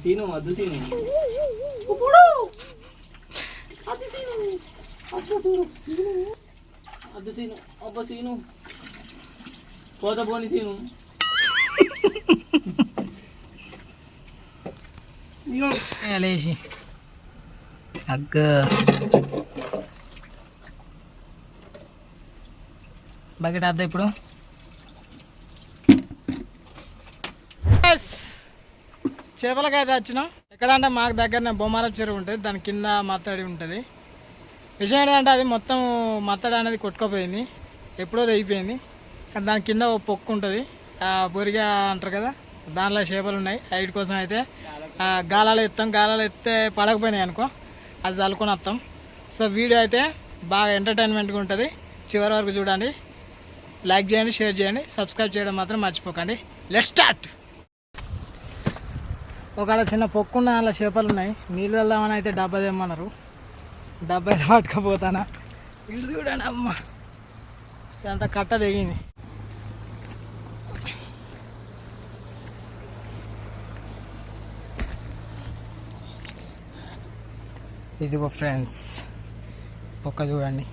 Scene వద్దు scene వద్దు scene అబ్బా సీను పోత పోని సీను లేచి అగ్గ బకెట్ వద్దా ఇప్పుడు చేపలకైతే వచ్చినాం. ఎక్కడ అంటే మాకు దగ్గరనే బొమ్మల చెరువు ఉంటుంది. దాని కింద మత్తడి ఉంటుంది. విషయం ఏంటంటే అది మొత్తం మత్తడి అనేది కొట్టుకుపోయింది. ఎప్పుడో తెగిపోయింది. కానీ దాని కింద ఒక పొక్కు ఉంటుంది. బొరిగా అంటారు కదా దానిలో చేపలు ఉన్నాయి. హైట్ కోసం అయితే గాలాలు ఎత్తాం. గాలాలు ఎత్తే పడకపోయినాయి అనుకో అది చల్లుకొని వస్తాం. సో వీడియో అయితే బాగా ఎంటర్టైన్మెంట్గా ఉంటుంది. చివరి వరకు చూడండి. లైక్ చేయండి షేర్ చేయండి. సబ్స్క్రైబ్ చేయడం మాత్రం మర్చిపోకండి. లెట్ స్టార్ట్ ఒకవేళ చిన్న పొక్కున్న అలా చేపలు ఉన్నాయి నీళ్ళు వెళ్దామని అయితే డబ్బా తెమ్మన్నారు. డబ్బా అయితే పట్టుకపోతానా? ఇల్లు చూడండి అమ్మ. ఇదంతా కట్ట తెగింది. ఇదిగో ఫ్రెండ్స్ పొక్క చూడండి.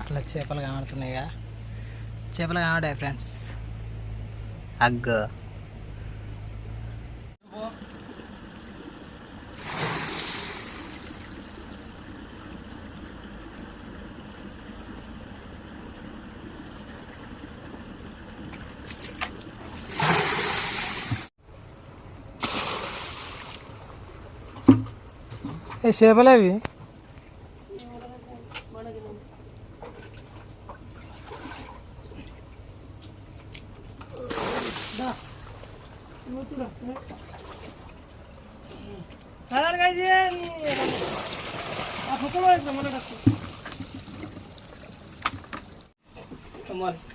అలా చేపలు కనబడుతున్నాయి కదా. చేపలు కనబడాయి ఫ్రెండ్స్. అగ్గ. ఏ చేపలు అవి అమ్మాలి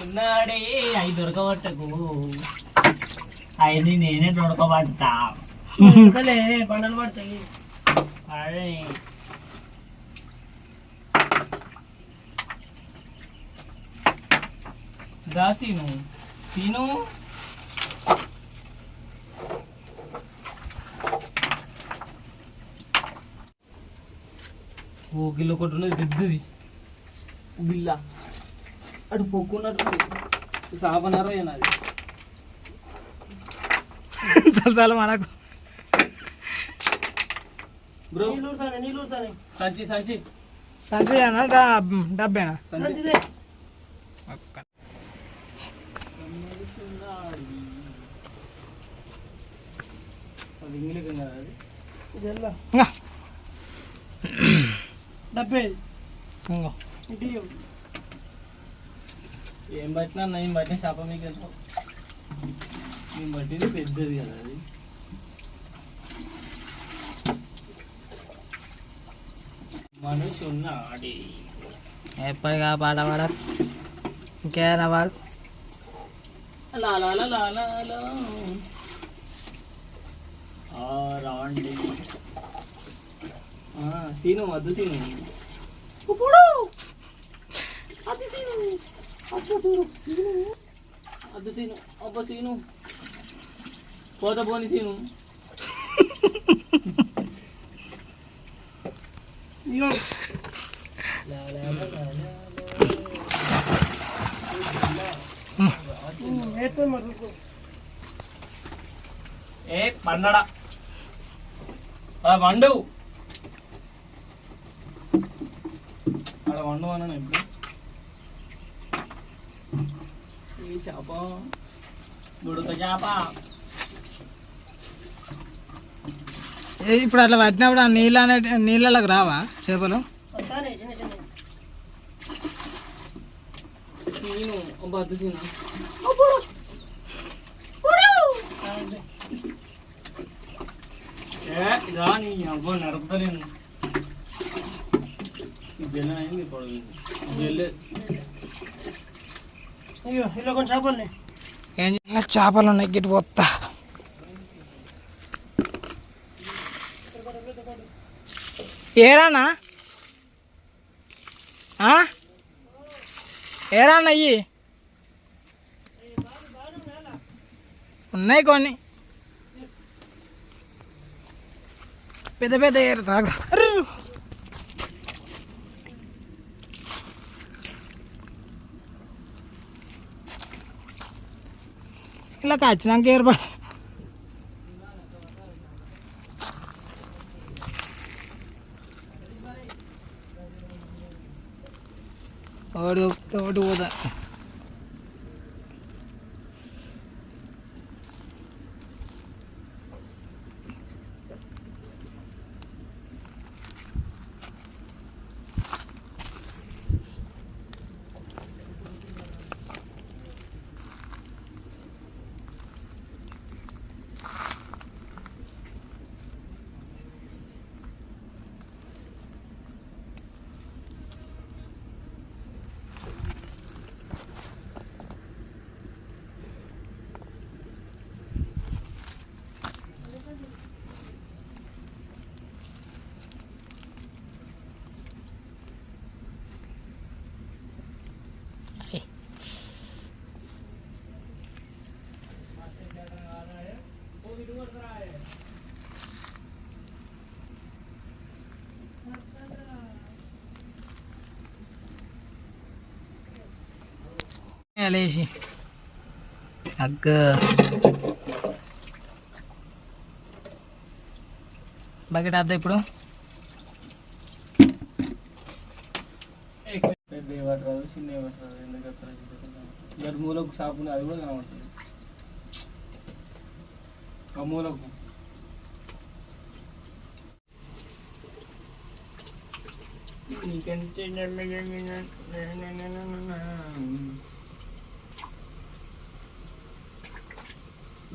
ఉన్నాడే అవి దొరకబట్టకు. అవన్నీ నేనే దొరకబడతా. పండలు పడతాయి. అదే దా సీను. సీను? ఓ గిల్ల కొట్టున్నది పెద్దది. గిల్లా అటు పొక్కున్నట్టు సాపనర అది చాలా చాలా మనకు బ్రో సంచి సంచి సంచయనా డబ్బేనా సంచి అది ఇంగ్లీష్ కదా అది ఇంకా. ఇంకో. ఏం పట్టినా నేను పట్టిన శాప మీకు ఎంత నేను పట్టింది పెద్దది కదా అది మనిషి ఉన్నాడి ఎప్పటికా పాట పాడ ఇంకేనా వాడు లా లా లా లా లా లా. ఆ, రాండి ఆ, సీను వద్దు సీను అది సీను సీను అబ్బ సీను. పోని సీను. ఏ పన్నడ వండు. అక్కడ వండు అన్నాను ఇప్పుడు ఈ చేప బుడత చేప ఏ, ఇప్పుడు అట్లా పట్టినప్పుడు ఆ నీళ్ళ అనే నీళ్ళలోకి రావా చేపలు? Scene బద్దు scene. ఏ, ఇదా నీ అబ్బో నరుకుతలేను ఈ జల్లు అయింది జల్లు అయ్యో ఇలా కొంచెం ఏం చేపలు ఉన్నాయి గిట్ పోతా. ఏరానా ఆ? ఏరానా అయ్యి ఉన్నాయి కొన్ని. పెద్ద పెద్ద ఏరు తాగు ಇಲ್ಲ ಹಚ್ಚಿನಂಗೆ ಇರ್ಬಾರ್ದು ಓಡಿ ಹೋಗ್ತಾ ಓಡಿ ಹೋದ లేచి. అగ్గ. బకెట్ అద్దా ఇప్పుడు? పెద్ద పట్టరాదు చిన్న పట్టరాదు మూలకు షాప్ అది కూడా కనబడుతుంది. ఆ మూలకు. నీకంటే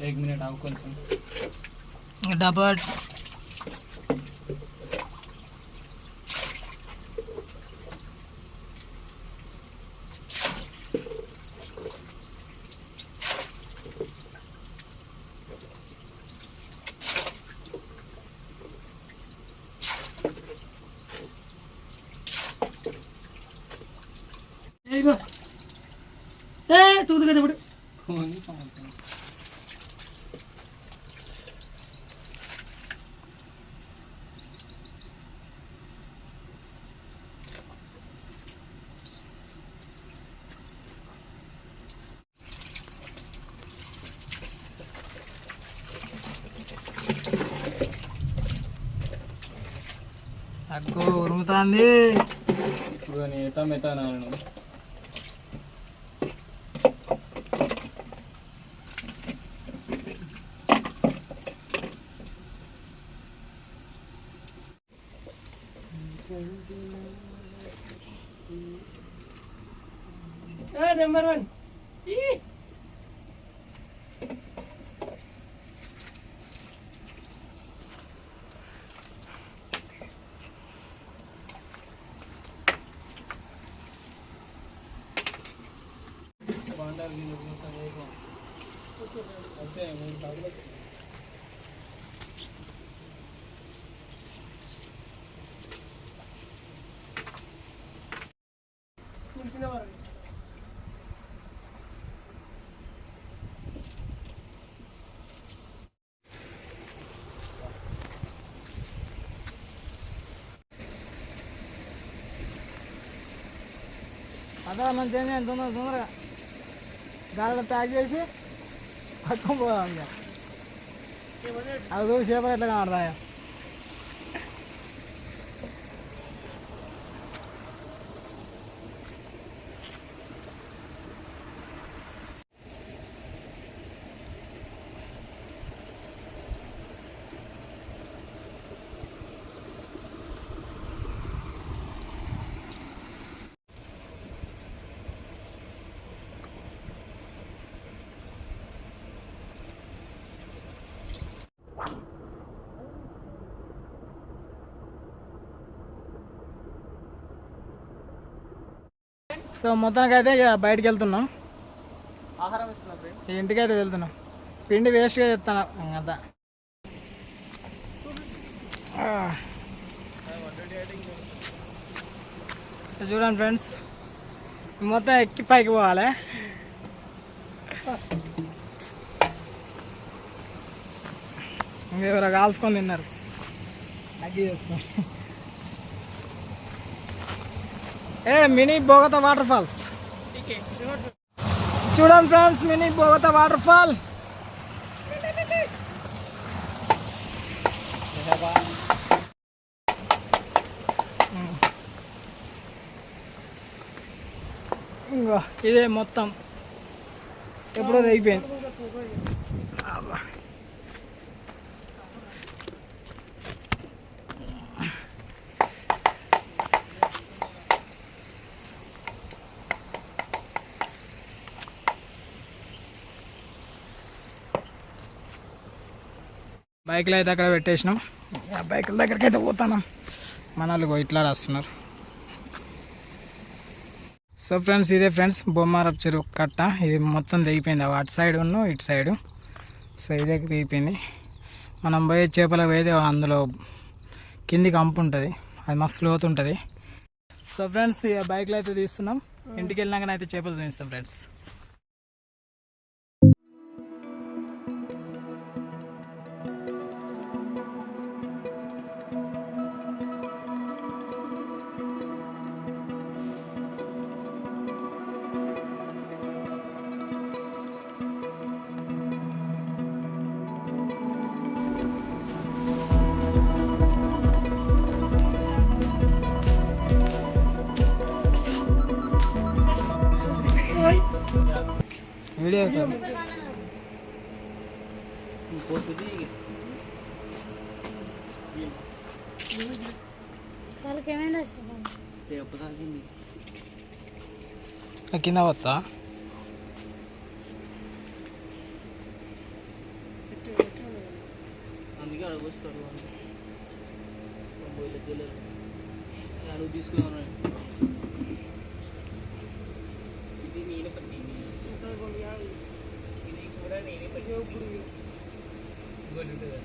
एक मिनट आओ कौन सा? ए तू तो कहते बड़े అగ్గో ఉరుముతాంది. ఇప్పుడు నేను బాండాలు గిన్నె మొత్తం వేయకం. వచ్చాయి మూడు అదే తొందర తొందరగా దాంట్లో ప్యాక్ చేసి పక్కన పోదాం ఇక. అదో చేపలు ఎట్లా కానరాయా? సో మొత్తానికి అయితే ఇక బయటికి వెళ్తున్నాం. ఆహారం ఇస్తున్నా అయితే వెళ్తున్నాం. పిండి వేస్ట్గా చెప్తాను అంతా. చూడండి ఫ్రెండ్స్ మొత్తం ఎక్కి పైకి పోవాలి. ఇంకెవరో కాల్చుకొని తిన్నారు. అగ్గి చేసుకొని ఏ మినీ బోగత వాటర్ ఫాల్స్ చూడండి friends mini Bogatha water fall ఇంకో ఇదే మొత్తం. ఎప్పుడో అయిపోయింది. బైక్లు అయితే అక్కడ పెట్టేసినాం. ఆ బైకుల దగ్గరికి అయితే పోతున్నాం మన వాళ్ళు ఇట్లాడేస్తున్నారు ఇట్లా సో ఫ్రెండ్స్ ఇదే ఫ్రెండ్స్ బొమ్మారపు చెరువు కట్ట. ఇది మొత్తం దిగిపోయింది అటు సైడ్ ఉన్ను ఇటు సైడు. సో ఇదే దిగిపోయింది మనం పోయే చేపలకు పోయేది అందులో కిందికి అంపు ఉంటుంది. అది మస్తు లోతు ఉంటుంది. సో ఫ్రెండ్స్ బైక్లో అయితే తీస్తున్నాం. ఇంటికి వెళ్ళినాకనైతే చేపలు చూపిస్తాం ఫ్రెండ్స్. వీడియో కింద వస్తా అందుకే అక్కడ అడుగు తీసుకున్నాను ఇది నేనే పట్టింది ఇది కూడా నేనే పట్టింది ఇంకోటి ఉంటుంది కదా.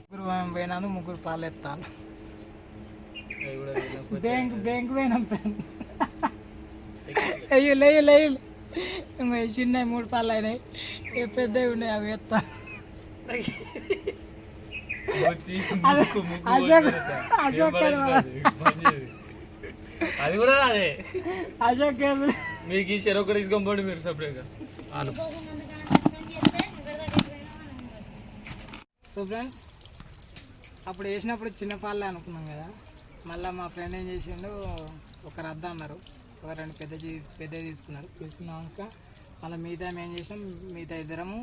ముగ్గురు పోయినాను ముగ్గురు పాలు ఎత్తాను. అవి కూడా తినకపోతే బ్యాంక్ బ్యాంక్ పోయినాం ఫ్రెండ్. అయ్యో లేయు లేయు ఇంకో ఈ చిన్న మూడు పాలు అయినాయి. ఏ పెద్దవి ఉన్నాయి అవి ఎత్తాను అశోక్. అశోక్. అది కూడా అదే. అశోక్ మీకు ఈ చెరువు ఒకటి తీసుకొని పోండి మీరు సపరేట్గా అను సో ఫ్రెండ్స్ అప్పుడు వేసినప్పుడు చిన్న పాలే అనుకున్నాం కదా. మళ్ళీ మా ఫ్రెండ్ ఏం చేసిండు ఒక రద్ద అన్నారు. ఒక రెండు పెద్ద పెద్దవి తీసుకున్నారు. తీసుకున్నాక మళ్ళీ మిగతా మేము ఏం చేసాం మిగతా ఇద్దరము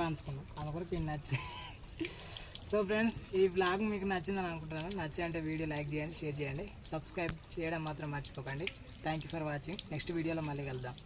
పంచుకున్నాం అది కూడా పిన్ నచ్చి. సో ఫ్రెండ్స్ ఈ బ్లాగ్ మీకు నచ్చిందని అనుకుంటున్నాను. నచ్చి అంటే వీడియో లైక్ చేయండి షేర్ చేయండి. సబ్స్క్రైబ్ చేయడం మాత్రం మర్చిపోకండి. Thank you for watching next వీడియోలో మళ్ళీ కలుద్దాం.